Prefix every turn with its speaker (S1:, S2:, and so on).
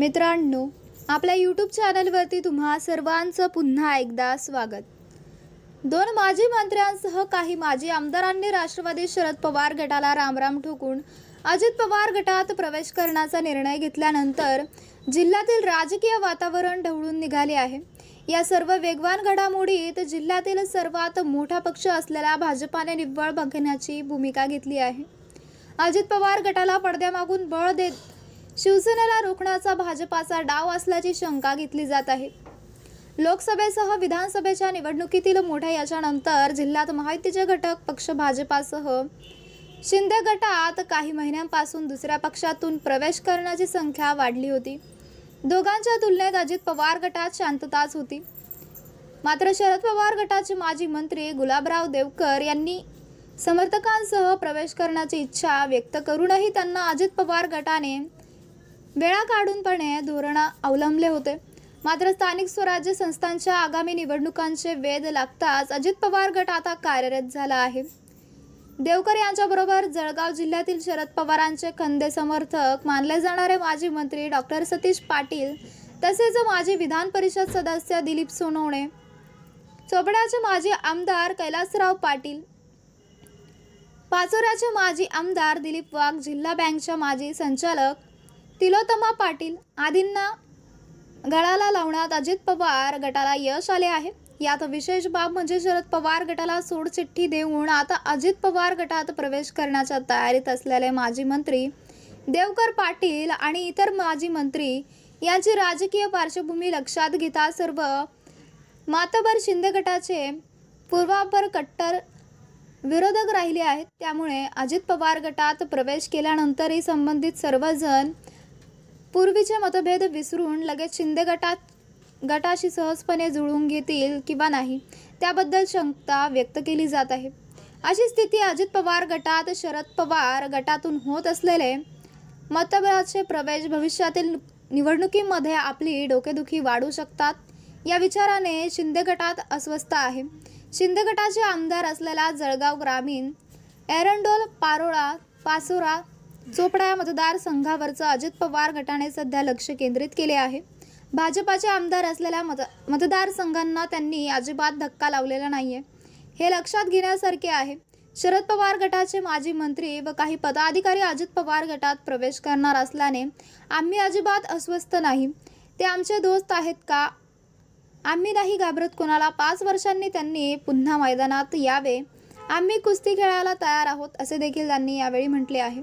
S1: मित्रांनो आपल्या यूट्यूब चॅनलवरती तुम्हा सर्वांचं पुन्हा एकदा स्वागत. दोन माजी मंत्र्यांसह काही माजी आमदारांनी राष्ट्रवादी शरद पवार गटाला रामराम ठोकून अजित पवार गटात प्रवेश करण्याचा निर्णय घेतल्यानंतर जिल्ह्यातील राजकीय वातावरण ढवळून निघाले आहे. या सर्व वेगवान घडामोडीत जिल्ह्यातील सर्वात मोठा पक्ष असलेला भाजपाने निव्वळ बघण्याची भूमिका घेतली आहे. अजित पवार गटाला पडद्यामागून बळ देत शिवसेनेला रोखण्याचा भाजपाचा डाव असल्याची शंका घेतली जात आहे. लोकसभेसह विधानसभेच्या निवडणुकीतील मोठ्या याच्यानंतर जिल्ह्यात महायुतीचे घटक पक्ष भाजपासह शिंदे गटात काही महिन्यांपासून दुसऱ्या पक्षातून प्रवेश करण्याची संख्या वाढली होती. दोघांच्या तुलनेत अजित पवार गटात शांतताच होती. मात्र शरद पवार गटाचे माजी मंत्री गुलाबराव देवकर यांनी समर्थकांसह प्रवेश करण्याची इच्छा व्यक्त करूनही त्यांना अजित पवार गटाने वेळा काढूनपणे धोरण अवलंबले होते. मात्र स्थानिक स्वराज्य संस्थांच्या आगामी निवडणुकांचे वेध लागताच अजित पवार गट आता कार्यरत झाला आहे. देवकर यांच्याबरोबर जळगाव जिल्ह्यातील शरद पवारांचे खंदे समर्थक मानले जाणारे माजी मंत्री डॉक्टर सतीश पाटील तसेच माजी विधान परिषद सदस्य दिलीप सोनवणे. चोपड्याचे माजी आमदार कैलासराव पाटील. पाचोऱ्याचे माजी आमदार दिलीप वाघ जिल्हा बँकच्या माजी संचालक तिलोतमा पाटील आदींना गळाला लावण्यात अजित पवार गटाला यश आले आहे. यात विशेष बाब म्हणजे शरद पवार गटाला सोडचिठ्ठी देऊन आता अजित पवार गटात प्रवेश करण्याच्या तयारीत असलेले माजी मंत्री देवकर पाटील आणि इतर माजी मंत्री यांची राजकीय पार्श्वभूमी लक्षात घेता सर्व मातबर शिंदे गटाचे पूर्वापर कट्टर विरोधक राहिले आहेत. त्यामुळे अजित पवार गटात प्रवेश केल्यानंतरही संबंधित सर्वजण पूर्वीचे मतभेद विसरून लगेच शिंदे गटात गटाशी सहजपणे जुळून घेतील किंवा नाही त्याबद्दल शंका व्यक्त केली जात आहे. अशी स्थिती अजित पवार गटात शरद पवार गटातून होत असलेले मतभेदाचे प्रवेश भविष्यातील निवडणुकीमध्ये आपली डोकेदुखी वाढू शकतात या विचाराने शिंदे गटात अस्वस्थ आहे. शिंदे गटाचे आमदार असलेला जळगाव ग्रामीण एरंडोल पारोळा पासोरा चोपडा या मतदारसंघावरचं अजित पवार गटाने सध्या लक्ष केंद्रित केले आहे. भाजपाचे आमदार असलेल्या मत मतदारसंघांना त्यांनी अजिबात धक्का लावलेला नाही आहे हे लक्षात घेण्यासारखे आहे. शरद पवार गटाचे माजी मंत्री व काही पदाधिकारी अजित पवार गटात प्रवेश करणार असल्याने आम्ही अजिबात अस्वस्थ नाही. ते आमचे दोस्त आहेत का? आम्ही नाही घाबरत कोणाला. पाच वर्षांनी त्यांनी पुन्हा मैदानात यावे. आम्ही कुस्ती खेळायला तयार आहोत असे देखील त्यांनी यावेळी म्हटले आहे.